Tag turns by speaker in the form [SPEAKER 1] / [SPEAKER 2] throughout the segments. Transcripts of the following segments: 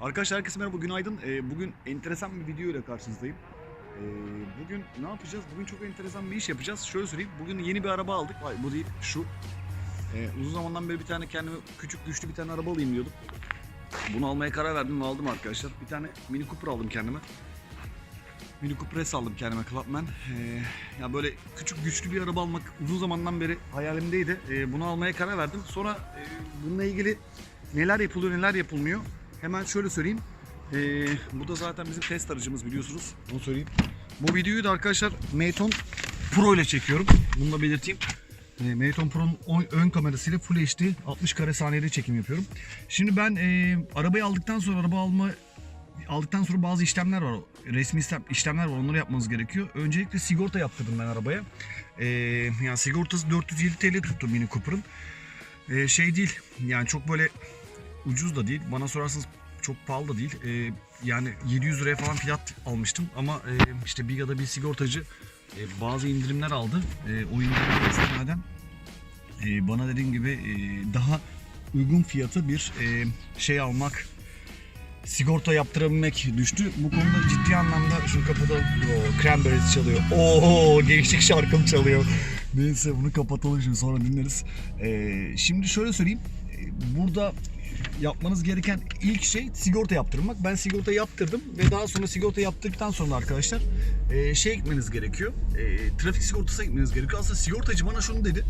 [SPEAKER 1] Arkadaşlar herkese merhaba, günaydın. Ee, bugün enteresan bir video ile karşınızdayım. Ee, bugün ne yapacağız? Bugün çok enteresan bir iş yapacağız. Şöyle söyleyeyim, bugün yeni bir araba aldık. Ay, bu değil, şu. Ee, uzun zamandan beri bir tane kendime küçük güçlü bir tane araba alayım diyordum. Bunu almaya karar verdim ve aldım arkadaşlar. Bir tane Mini Cooper aldım kendime. Mini Cooper S aldım kendime Clubman. Ee, ya böyle küçük güçlü bir araba almak uzun zamandan beri hayalimdeydi. Ee, bunu almaya karar verdim. Sonra e, bununla ilgili neler yapılıyor neler yapılmıyor. Hemen şöyle söyleyeyim. Ee, bu da zaten bizim test aracımız biliyorsunuz. Onu söyleyeyim. Bu videoyu da arkadaşlar Maton Pro ile çekiyorum. Bunu da belirteyim. E, Maton Pro'nun ön- ön kamerasıyla Full HD 60 kare saniyede çekim yapıyorum. Şimdi ben e, arabayı aldıktan sonra araba alma aldıktan sonra bazı işlemler var. Resmi işlem, işlemler var. Onları yapmanız gerekiyor. Öncelikle sigorta yaptırdım ben arabaya. E, yani sigortası 407 TL tuttu Mini Cooper'ın. E, şey değil. Yani çok böyle ucuz da değil. Bana sorarsanız çok pahalı da değil. E, yani 700 liraya falan fiyat almıştım ama e, işte Biga'da bir sigortacı e, bazı indirimler aldı. E, o indirimleri istinaden e, bana dediğim gibi e, daha uygun fiyatı bir e, şey almak sigorta yaptırabilmek düştü. Bu konuda ciddi anlamda şunu kapatalım. O Cranberries çalıyor. Oo gençlik şarkım çalıyor. Neyse bunu kapatalım şimdi sonra dinleriz. E, şimdi şöyle söyleyeyim. E, burada yapmanız gereken ilk şey sigorta yaptırmak. Ben sigorta yaptırdım ve daha sonra sigorta yaptırdıktan sonra arkadaşlar e, şey gitmeniz gerekiyor. E, trafik sigortasına gitmeniz gerekiyor. Aslında sigortacı bana şunu dedi.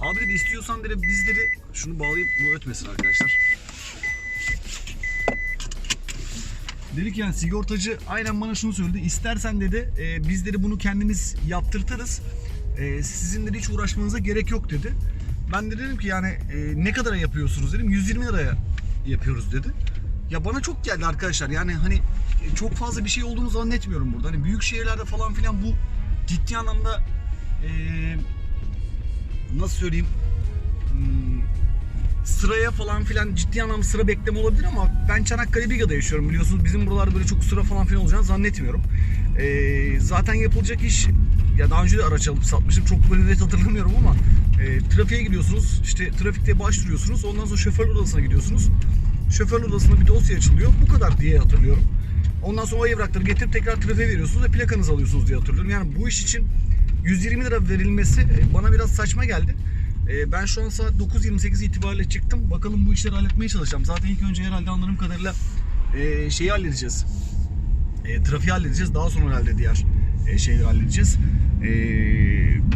[SPEAKER 1] Abi dedi istiyorsan dedi biz dedi şunu bağlayayım bu ötmesin arkadaşlar. Dedi ki yani sigortacı aynen bana şunu söyledi. İstersen dedi e, biz bunu kendimiz yaptırtırız. E, sizin dedi hiç uğraşmanıza gerek yok dedi. Ben de dedim ki yani e, ne kadara yapıyorsunuz dedim. 120 liraya yapıyoruz dedi. Ya bana çok geldi arkadaşlar. Yani hani e, çok fazla bir şey olduğunu zannetmiyorum burada. Hani büyük şehirlerde falan filan bu ciddi anlamda e, nasıl söyleyeyim Hmm, sıraya falan filan ciddi anlamda sıra bekleme olabilir ama ben Çanakkale Biga'da yaşıyorum biliyorsunuz. Bizim buralarda böyle çok sıra falan filan olacağını zannetmiyorum. Ee, zaten yapılacak iş ya daha önce de araç alıp satmıştım. Çok böyle net hatırlamıyorum ama e, trafiğe gidiyorsunuz. işte trafikte başvuruyorsunuz. Ondan sonra şoför odasına gidiyorsunuz. Şoför odasında bir dosya açılıyor. Bu kadar diye hatırlıyorum. Ondan sonra o evrakları getirip tekrar trafiğe veriyorsunuz ve plakanızı alıyorsunuz diye hatırlıyorum. Yani bu iş için 120 lira verilmesi e, bana biraz saçma geldi. E, Ben şu an saat 9.28 itibariyle çıktım. Bakalım bu işleri halletmeye çalışacağım. Zaten ilk önce herhalde anladığım kadarıyla e, şeyi halledeceğiz. E, trafiği halledeceğiz. Daha sonra herhalde diğer e, şeyleri halledeceğiz. E,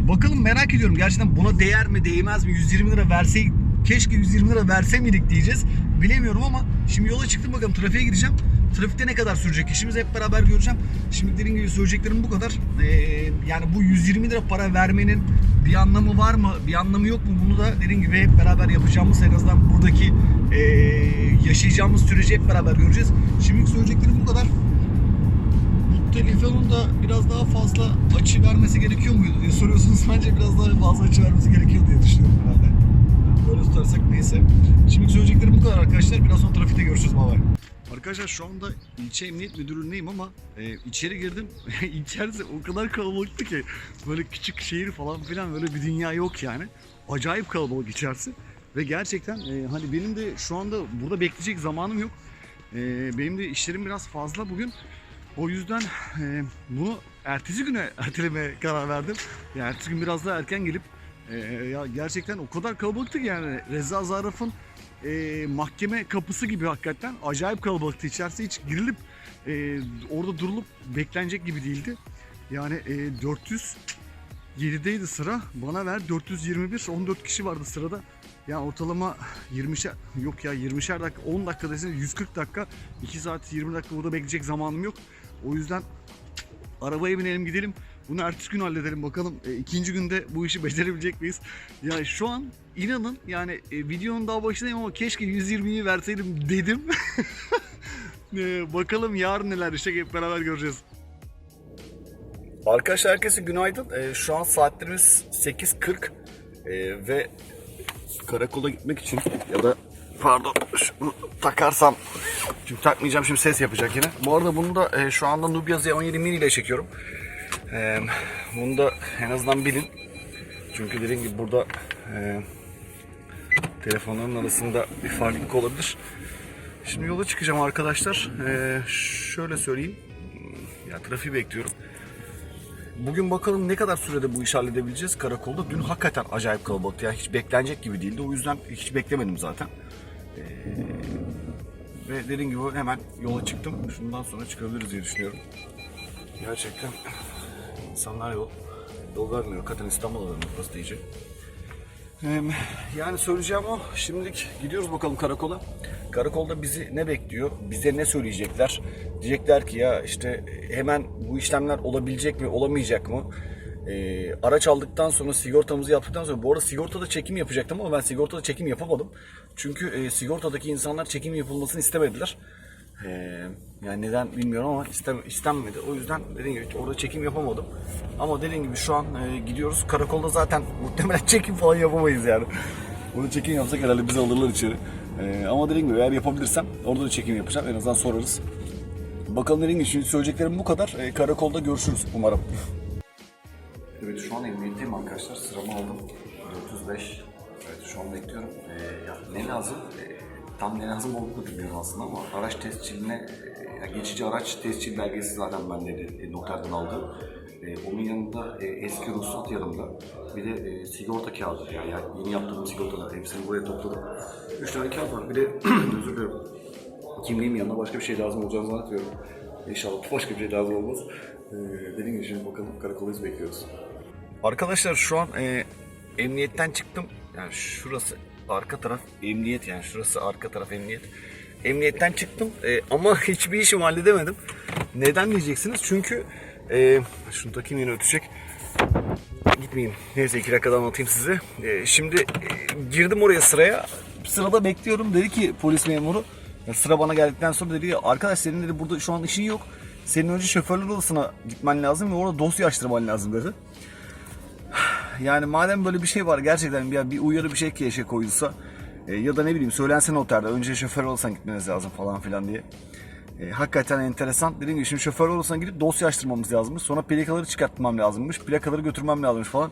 [SPEAKER 1] bakalım merak ediyorum. Gerçekten buna değer mi değmez mi? 120 lira versey keşke 120 lira verse miydik diyeceğiz. Bilemiyorum ama şimdi yola çıktım bakalım trafiğe gideceğim. Trafikte ne kadar sürecek işimizi hep beraber göreceğim. Şimdi dediğim gibi söyleyeceklerim bu kadar. Ee, yani bu 120 lira para vermenin bir anlamı var mı? Bir anlamı yok mu? Bunu da dediğim gibi hep beraber yapacağımız en azından buradaki ee, yaşayacağımız süreci hep beraber göreceğiz. Şimdilik söyleyeceklerim bu kadar. Bu telefonun da biraz daha fazla açı vermesi gerekiyor muydu diye soruyorsunuz. Bence biraz daha fazla açı vermesi gerekiyor diye düşünüyorum herhalde. Böyle tutarsak neyse. Şimdi söyleyeceklerim bu kadar arkadaşlar. Biraz sonra trafikte görüşürüz. Bay bay. Arkadaşlar şu anda ilçe emniyet müdürlüğündeyim ama e, içeri girdim. İçerisi o kadar kalabalıktı ki böyle küçük şehir falan filan böyle bir dünya yok yani. Acayip kalabalık içerisi. Ve gerçekten e, hani benim de şu anda burada bekleyecek zamanım yok. E, benim de işlerim biraz fazla bugün. O yüzden e, bunu ertesi güne ertelemeye karar verdim. Yani ertesi gün biraz daha erken gelip e, ya gerçekten o kadar kalabalıktı ki yani Reza Zarraf'ın e, mahkeme kapısı gibi hakikaten acayip kalabalıktı içerisi hiç girilip e, orada durulup beklenecek gibi değildi. Yani e, 407'deydi sıra bana ver 421 14 kişi vardı sırada. Yani ortalama 20'şer yok ya 20'şer dakika 10 dakika deseniz 140 dakika 2 saat 20 dakika burada bekleyecek zamanım yok. O yüzden arabaya binelim gidelim. Bunu ertesi gün halledelim bakalım. E, ikinci günde bu işi becerebilecek miyiz? Ya şu an inanın yani e, videonun daha başındayım ama keşke 120'yi verseydim dedim. E, bakalım yarın neler işte hep beraber göreceğiz. Arkadaşlar herkese günaydın. E, şu an saatlerimiz 8.40 e, ve karakola gitmek için ya da pardon şunu takarsam çünkü takmayacağım şimdi ses yapacak yine. Bu arada bunu da e, şu anda Nubia Z17 mini ile çekiyorum. E, bunu da en azından bilin. Çünkü dediğim gibi burada e, telefonların arasında bir farklılık olabilir. Şimdi yola çıkacağım arkadaşlar. E, şöyle söyleyeyim. Ya trafiği bekliyorum. Bugün bakalım ne kadar sürede bu işi halledebileceğiz karakolda. Dün hakikaten acayip kalabalıktı. Yani hiç beklenecek gibi değildi. O yüzden hiç beklemedim zaten. Ee, ve dediğim gibi hemen yola çıktım. Şundan sonra çıkabiliriz diye düşünüyorum. Gerçekten insanlar yol, yol vermiyor. Hakikaten İstanbul'a dönmek burası da iyice. Ee, Yani söyleyeceğim o. Şimdilik gidiyoruz bakalım karakola. Karakolda bizi ne bekliyor? Bize ne söyleyecekler? Diyecekler ki ya işte hemen bu işlemler olabilecek mi, olamayacak mı? Ee, araç aldıktan sonra sigortamızı yaptıktan sonra bu arada sigortada çekim yapacaktım ama ben sigortada çekim yapamadım. Çünkü e, sigortadaki insanlar çekim yapılmasını istemediler. Ee, yani neden bilmiyorum ama istem, istenmedi. O yüzden dediğim gibi orada çekim yapamadım. Ama dediğim gibi şu an e, gidiyoruz. Karakolda zaten muhtemelen çekim falan yapamayız yani. Orada çekim yapsak herhalde bizi alırlar içeri. Ee, ama dediğim gibi eğer yapabilirsem orada da çekim yapacağım. En azından sorarız. Bakalım dediğim gibi şimdi söyleyeceklerim bu kadar. Ee, karakolda görüşürüz umarım. Evet şu an emniyetteyim arkadaşlar. Sıramı aldım. 405. Evet şu an bekliyorum. Ee, ya ne lazım? Ee, tam ne lazım olduğunu da bilmiyorum aslında ama araç tescilline e, ya geçici araç tescil belgesi zaten ben de e, noterden aldım. E, onun yanında e, eski ruhsat yanımda. Bir de e, sigorta kağıdı. Yani, yani yeni yaptığım sigortalar. Hepsini buraya topladım. Üç tane kağıt var. Bir de özür dilerim. Kimliğim yanına başka bir şey lazım olacağını zannetmiyorum. İnşallah başka bir şey lazım olmaz. Ee, dediğim gibi şimdi bakalım karakoldayız bekliyoruz. Arkadaşlar şu an e, emniyetten çıktım. Yani şurası arka taraf emniyet yani şurası arka taraf emniyet. Emniyetten çıktım e, ama hiçbir işimi halledemedim. Neden diyeceksiniz? Çünkü e, şunu takayım yine ötecek. Gitmeyeyim. Neyse iki dakikada anlatayım size. E, şimdi e, girdim oraya sıraya. Sırada bekliyorum. Dedi ki polis memuru. Sıra bana geldikten sonra dedi ki arkadaş senin dedi burada şu an işin yok. Senin önce şoförler odasına gitmen lazım ve orada dosya açtırman lazım dedi. Yani madem böyle bir şey var gerçekten bir, bir uyarı bir şey keşke koyulsa e, ya da ne bileyim söylense noterde önce şoför olsan gitmeniz lazım falan filan diye. E, hakikaten enteresan. Dediğim gibi şimdi şoför olursan gidip dosya açtırmamız lazımmış. Sonra plakaları çıkartmam lazımmış. Plakaları götürmem lazımmış falan.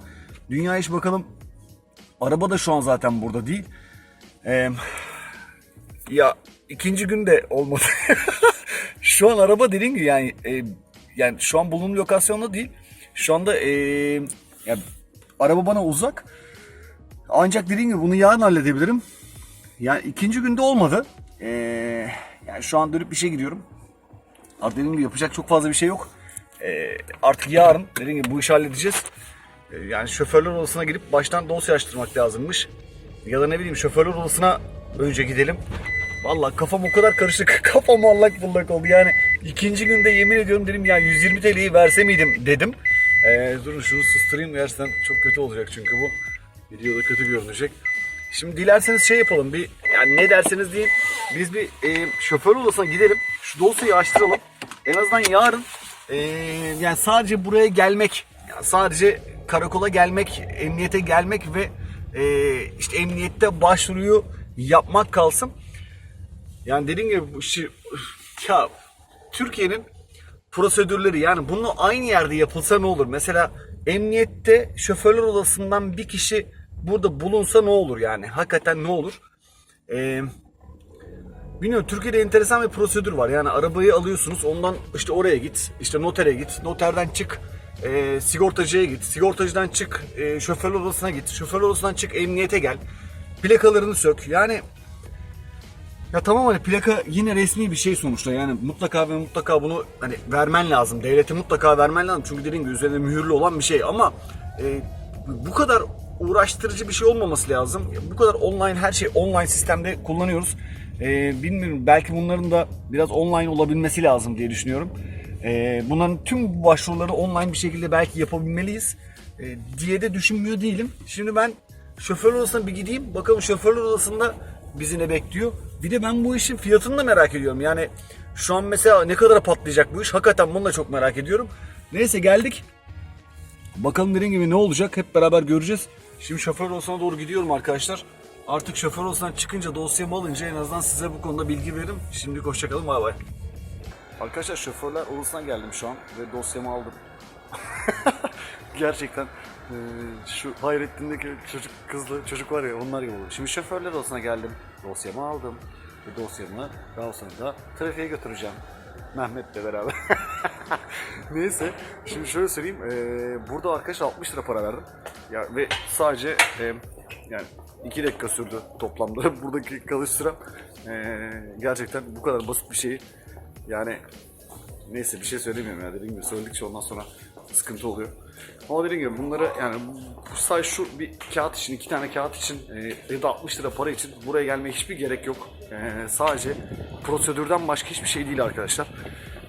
[SPEAKER 1] Dünya iş bakalım. Araba da şu an zaten burada değil. E, ya ikinci günde olmadı. şu an araba dediğim gibi yani e, yani şu an bulunduğum lokasyonda değil. Şu anda e, ya, araba bana uzak. Ancak dediğim gibi bunu yarın halledebilirim. Yani ikinci günde olmadı. E, yani şu an dönüp bir şey gidiyorum. Artık dediğim gibi yapacak çok fazla bir şey yok. E, artık yarın dediğim gibi bu işi halledeceğiz. E, yani şoförler odasına gidip baştan dosya açtırmak lazımmış. Ya da ne bileyim şoförler odasına önce gidelim. Vallahi kafam o kadar karışık. Kafam allak bullak oldu. Yani ikinci günde yemin ediyorum dedim ya 120 TL'yi verse miydim dedim. Ee, durun şunu susturayım gerçekten çok kötü olacak çünkü bu. Videoda kötü görünecek. Şimdi dilerseniz şey yapalım bir yani ne derseniz deyin. Biz bir e, şoför odasına gidelim. Şu dosyayı açtıralım. En azından yarın e, yani sadece buraya gelmek yani sadece karakola gelmek, emniyete gelmek ve e, işte emniyette başvuruyu yapmak kalsın. Yani dediğim gibi bu işi ya Türkiye'nin prosedürleri yani bunu aynı yerde yapılsa ne olur? Mesela emniyette şoförler odasından bir kişi burada bulunsa ne olur yani? Hakikaten ne olur? Ee, bilmiyorum Türkiye'de enteresan bir prosedür var. Yani arabayı alıyorsunuz ondan işte oraya git, işte notere git, noterden çık, e, sigortacıya git, sigortacıdan çık, e, şoförler odasına git, şoförler odasından çık, emniyete gel, plakalarını sök. Yani ya tamam hani plaka yine resmi bir şey sonuçta yani mutlaka ve mutlaka bunu hani vermen lazım. Devlete mutlaka vermen lazım çünkü dediğim gibi üzerinde mühürlü olan bir şey ama e, bu kadar uğraştırıcı bir şey olmaması lazım. Bu kadar online her şey online sistemde kullanıyoruz. E, bilmiyorum belki bunların da biraz online olabilmesi lazım diye düşünüyorum. E, bunların tüm bu başvuruları online bir şekilde belki yapabilmeliyiz e, diye de düşünmüyor değilim. Şimdi ben şoför odasına bir gideyim. Bakalım şoförler odasında bizi ne bekliyor. Bir de ben bu işin fiyatını da merak ediyorum. Yani şu an mesela ne kadara patlayacak bu iş? Hakikaten bunu da çok merak ediyorum. Neyse geldik. Bakalım dediğim gibi ne olacak hep beraber göreceğiz. Şimdi şoför odasına doğru gidiyorum arkadaşlar. Artık şoför odasından çıkınca dosyamı alınca en azından size bu konuda bilgi veririm. Şimdi hoşçakalın bay bay. Arkadaşlar şoförler odasına geldim şu an ve dosyamı aldım. Gerçekten
[SPEAKER 2] Ee, şu Hayrettin'deki çocuk kızlı çocuk var ya onlar gibi oldu. Şimdi şoförler odasına geldim. Dosyamı aldım. Bu dosyamı daha sonra da trafiğe götüreceğim. Mehmet'le beraber. Neyse. Şimdi şöyle söyleyeyim. Ee, burada arkadaş 60 lira para verdim. Ya ve sadece e, yani 2 dakika sürdü toplamda buradaki kalış sürem. Ee, gerçekten bu kadar basit bir şeyi yani Neyse bir şey söylemiyorum ya dediğim gibi söyledikçe ondan sonra sıkıntı oluyor. Ama dediğim gibi bunları yani bu sadece şu bir kağıt için, iki tane kağıt için e, ya da 60 lira para için buraya gelmeye hiçbir gerek yok. E, sadece prosedürden başka hiçbir şey değil arkadaşlar.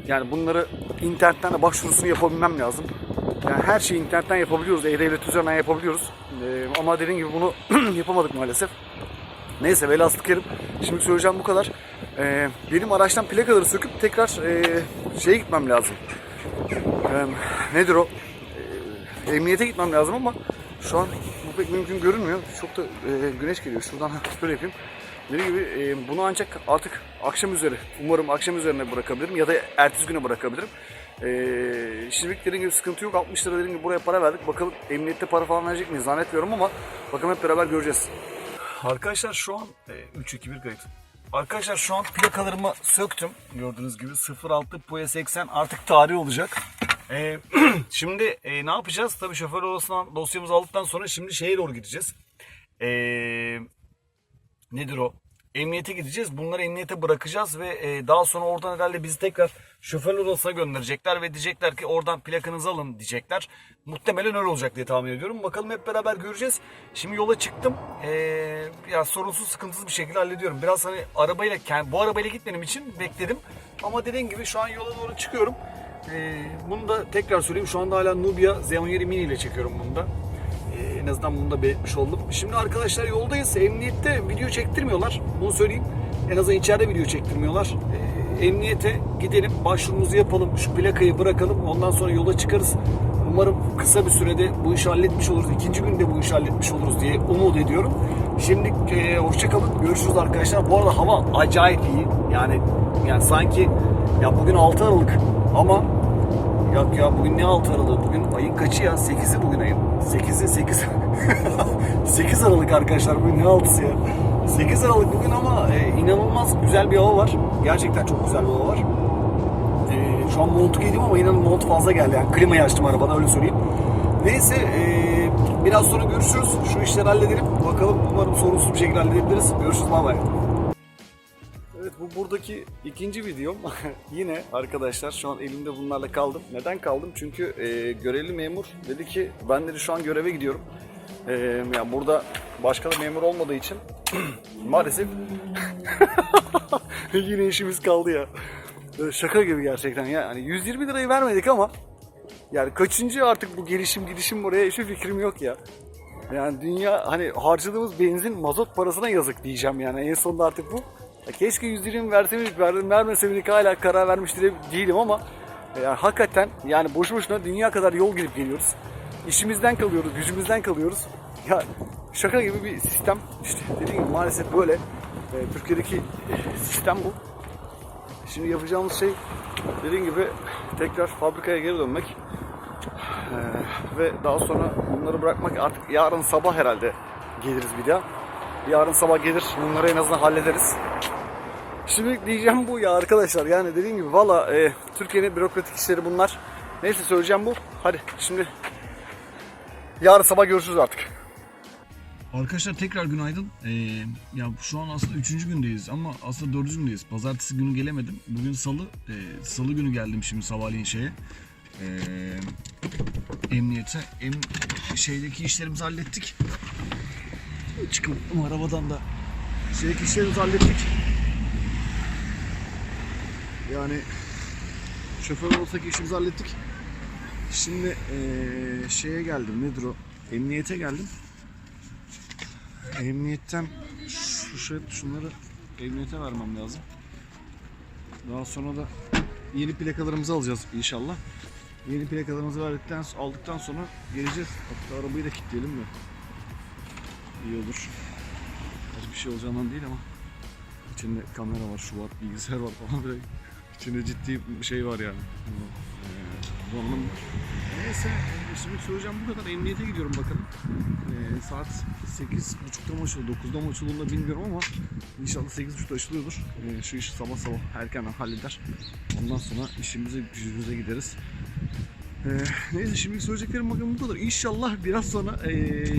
[SPEAKER 2] Yani bunları internetten de başvurusunu yapabilmem lazım. Yani her şeyi internetten yapabiliyoruz, e-devlet üzerinden yapabiliyoruz. E, ama dediğim gibi bunu yapamadık maalesef. Neyse velhasıl kerim. Şimdi söyleyeceğim bu kadar. Ee, benim araçtan plakaları söküp tekrar e, şeye gitmem lazım. Ee, nedir o? Ee, emniyete gitmem lazım ama şu an bu pek mümkün görünmüyor. Çok da e, güneş geliyor. Şuradan böyle yapayım. Dediğim gibi e, bunu ancak artık akşam üzeri, umarım akşam üzerine bırakabilirim ya da ertesi güne bırakabilirim. Ee, şimdilik dediğim gibi sıkıntı yok. 60 lira dediğim gibi buraya para verdik. Bakalım emniyette para falan verecek miyiz zannetmiyorum ama bakalım hep beraber göreceğiz. Arkadaşlar şu an e, 3 2 1 kayıt. Arkadaşlar şu an plakalarımı söktüm. Gördüğünüz gibi 06 POE 80 artık tarih olacak. E, şimdi e, ne yapacağız? Tabii şoför odasından dosyamızı aldıktan sonra şimdi şeye doğru gideceğiz. E, nedir o? Emniyete gideceğiz. Bunları emniyete bırakacağız ve e, daha sonra oradan herhalde bizi tekrar şoför odasına gönderecekler ve diyecekler ki oradan plakanızı alın diyecekler. Muhtemelen öyle olacak diye tahmin ediyorum. Bakalım hep beraber göreceğiz. Şimdi yola çıktım. E, ya sorunsuz sıkıntısız bir şekilde hallediyorum. Biraz hani arabayla bu arabayla gitmediğim için bekledim. Ama dediğim gibi şu an yola doğru çıkıyorum. E, bunu da tekrar söyleyeyim. Şu anda hala Nubia Z17 Mini ile çekiyorum bunu da. Ee, en azından bunu da belirtmiş oldum. Şimdi arkadaşlar yoldayız. Emniyette video çektirmiyorlar. Bunu söyleyeyim. En azından içeride video çektirmiyorlar. Ee, emniyete gidelim, başvurumuzu yapalım, şu plakayı bırakalım. Ondan sonra yola çıkarız. Umarım kısa bir sürede bu işi halletmiş oluruz. İkinci günde bu işi halletmiş oluruz diye umut ediyorum. Şimdi e, hoşçakalın. Görüşürüz arkadaşlar. Bu arada hava acayip iyi. Yani yani sanki ya bugün 6 Aralık ama Yok ya bugün ne 6 Aralık? Bugün ayın kaçı ya? 8'i bugün ayın. 8'i 8. 8 Aralık arkadaşlar bugün ne 6'sı ya? 8 Aralık bugün ama e, inanılmaz güzel bir hava var. Gerçekten çok güzel bir hava var. E, şu an montu giydim ama inanın mont fazla geldi. Yani klimayı açtım arabada öyle söyleyeyim. Neyse e, biraz sonra görüşürüz. Şu işleri halledelim. Bakalım umarım sorunsuz bir şekilde halledebiliriz. Görüşürüz. Bay bay. Bu buradaki ikinci videom. Yine arkadaşlar şu an elimde bunlarla kaldım. Neden kaldım? Çünkü e, görevli memur dedi ki ben dedi şu an göreve gidiyorum. E, yani burada başka da memur olmadığı için maalesef yine işimiz kaldı ya. Böyle şaka gibi gerçekten ya. Yani 120 lirayı vermedik ama yani kaçıncı artık bu gelişim gidişim buraya hiçbir fikrim yok ya. Yani dünya hani harcadığımız benzin mazot parasına yazık diyeceğim yani en sonunda artık bu. Ya keşke 120 verseydik verdim vermeseydik hala karar vermiş de- değilim ama yani hakikaten yani boşu boşuna dünya kadar yol gidip geliyoruz. İşimizden kalıyoruz, gücümüzden kalıyoruz. Ya şaka gibi bir sistem. İşte dediğim gibi maalesef böyle. Ee, Türkiye'deki sistem bu. Şimdi yapacağımız şey dediğim gibi tekrar fabrikaya geri dönmek. Ee, ve daha sonra bunları bırakmak artık yarın sabah herhalde geliriz bir daha. Yarın sabah gelir bunları en azından hallederiz. Şimdi diyeceğim bu ya arkadaşlar yani dediğim gibi valla e, Türkiye'nin bürokratik işleri bunlar. Neyse söyleyeceğim bu. Hadi şimdi yarın sabah görüşürüz artık.
[SPEAKER 1] Arkadaşlar tekrar günaydın. Ee, ya şu an aslında üçüncü gündeyiz ama aslında dördüncü gündeyiz. Pazartesi günü gelemedim. Bugün salı. Ee, salı günü geldim şimdi sabahleyin şeye. Ee, emniyete. Em, şeydeki işlerimizi hallettik. Çıkın arabadan da. Şeydeki işlerimizi hallettik. Yani şoför olsaki işimizi hallettik. Şimdi ee, şeye geldim. Nedir o? Emniyete geldim. Emniyetten şu şey, şunları emniyete vermem lazım. Daha sonra da yeni plakalarımızı alacağız inşallah. Yeni plakalarımızı verdikten aldıktan sonra geleceğiz. Hatta arabayı da kilitleyelim mi? İyi olur. Hiçbir şey olacağından değil ama içinde kamera var, şu var, bilgisayar var falan böyle içinde ciddi bir şey var yani. Ee, donanım var. Neyse e, şimdi söyleyeceğim bu kadar. Emniyete gidiyorum bakalım. E, saat 8.30'da mı açılıyor, 9'da mı açıldığını bilmiyorum ama inşallah 8.30'da açılıyordur. E, şu işi sabah sabah erkenden halleder. Ondan sonra işimize gücümüze gideriz. Ee, neyse şimdi söyleyeceklerim bakın bu kadar. İnşallah biraz sonra e,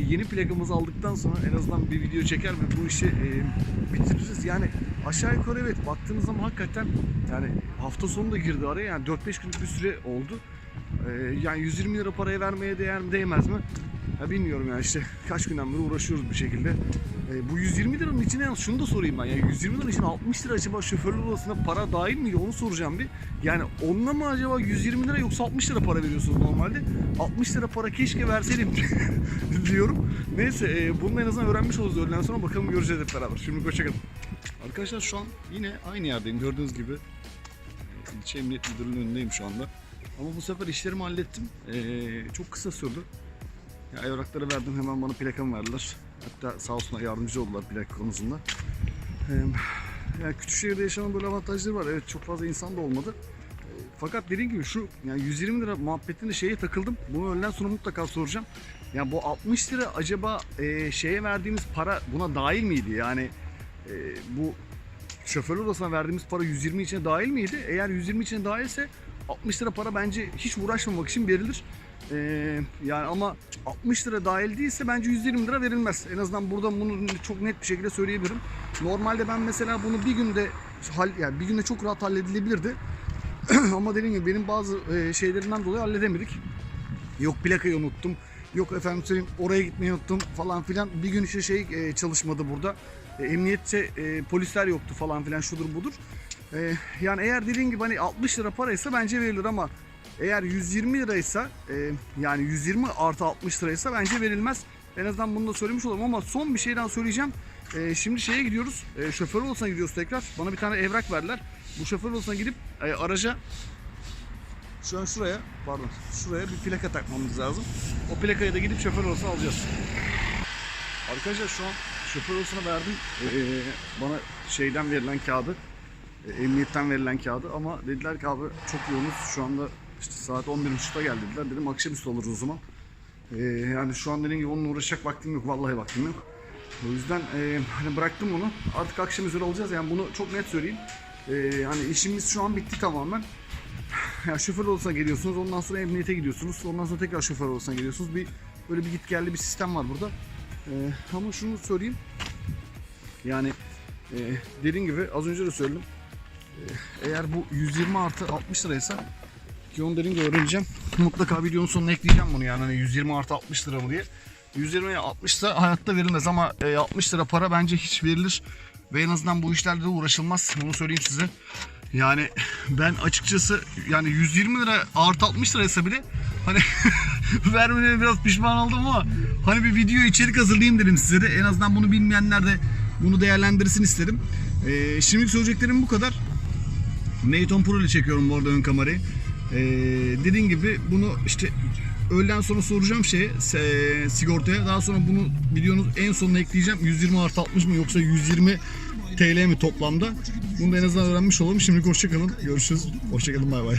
[SPEAKER 1] yeni plakamızı aldıktan sonra en azından bir video çeker ve bu işi e, bitiririz. Yani aşağı yukarı evet baktığınız zaman hakikaten yani hafta sonu da girdi araya yani 4-5 günlük bir süre oldu. Ee, yani 120 lira paraya vermeye değer mi değmez mi? Ya bilmiyorum yani işte kaç günden beri uğraşıyoruz bir şekilde. Ee, bu 120 liranın içine yalnız şunu da sorayım ben. Yani 120 liranın içine 60 lira acaba şoförler odasına para dahil miydi onu soracağım bir. Yani onunla mı acaba 120 lira yoksa 60 lira para veriyorsunuz normalde? 60 lira para keşke verseydim diyorum. Neyse e, bunu en azından öğrenmiş oluruz öğleden sonra bakalım göreceğiz hep beraber. Şimdi hoşçakalın. Arkadaşlar şu an yine aynı yerdeyim gördüğünüz gibi. E, İlçe Emniyet Müdürlüğü'nün önündeyim şu anda. Ama bu sefer işlerimi hallettim. Ee, çok kısa sürdü. Ya evrakları verdim hemen bana plakamı verdiler. Hatta sağ olsunlar yardımcı oldular plaka konusunda. Yani küçük şehirde yaşanan böyle avantajları var. Evet çok fazla insan da olmadı. Fakat dediğim gibi şu yani 120 lira muhabbetinde şeye takıldım. Bunu öğleden sonra mutlaka soracağım. Yani bu 60 lira acaba e, şeye verdiğimiz para buna dahil miydi? Yani e, bu şoför odasına verdiğimiz para 120 içine dahil miydi? Eğer 120 içine dahilse 60 lira para bence hiç uğraşmamak için verilir. Ee, yani ama 60 lira dahil değilse bence 120 lira verilmez. En azından burada bunu çok net bir şekilde söyleyebilirim. Normalde ben mesela bunu bir günde yani bir günde çok rahat halledilebilirdi. ama dediğim gibi benim bazı e, şeylerimden dolayı halledemedik. Yok plakayı unuttum. Yok efendim söyleyeyim oraya gitmeyi unuttum falan filan. Bir gün işte şey e, çalışmadı burada. E, emniyette polisler yoktu falan filan şudur budur. E, yani eğer dediğin gibi hani 60 lira paraysa bence verilir ama eğer 120 liraysa e, yani 120 artı 60 liraysa bence verilmez. En azından bunu da söylemiş olalım ama son bir şey daha söyleyeceğim. E, şimdi şeye gidiyoruz. E, şoför odasına gidiyoruz tekrar. Bana bir tane evrak verdiler. Bu şoför odasına gidip e, araca şu an şuraya pardon şuraya bir plaka takmamız lazım. O plakaya da gidip şoför odasına alacağız. Arkadaşlar şu an şoför odasına verdim. Ee, bana şeyden verilen kağıdı, e, emniyetten verilen kağıdı ama dediler ki abi çok yoğunuz şu anda işte saat 11.30'da geldi dediler. Dedim akşamüstü olur o zaman. Ee, yani şu an dediğim gibi onunla uğraşacak vaktim yok. Vallahi vaktim yok. O yüzden e, hani bıraktım bunu. Artık akşam üzeri alacağız. Yani bunu çok net söyleyeyim. Ee, yani işimiz şu an bitti tamamen. Ya şoför odasına geliyorsunuz, ondan sonra emniyete gidiyorsunuz, ondan sonra tekrar şoför odasına geliyorsunuz. Bir böyle bir git geldi bir sistem var burada. Ee, ama şunu söyleyeyim. Yani e, dediğim gibi az önce de söyledim. Eğer bu 120 artı 60 liraysa ki onu dediğim öğreneceğim. Mutlaka videonun sonuna ekleyeceğim bunu yani hani 120 artı 60 lira mı diye. 120 60 ise hayatta verilmez ama e, 60 lira para bence hiç verilir. Ve en azından bu işlerde de uğraşılmaz. Bunu söyleyeyim size. Yani ben açıkçası yani 120 lira artı 60 liraysa bile hani vermeye biraz pişman oldum ama hani bir video içerik hazırlayayım dedim size de. En azından bunu bilmeyenler de bunu değerlendirsin istedim. Ee, şimdilik söyleyeceklerim bu kadar. Neyton Pro ile çekiyorum bu arada ön kamerayı. Ee, dediğim gibi bunu işte öğleden sonra soracağım şeye se- sigortaya. Daha sonra bunu videonun en sonuna ekleyeceğim. 120 artı 60 mı yoksa 120 TL mi toplamda? Bunu da en azından öğrenmiş olalım. Şimdilik hoşçakalın. Görüşürüz. Hoşçakalın. Bay bay.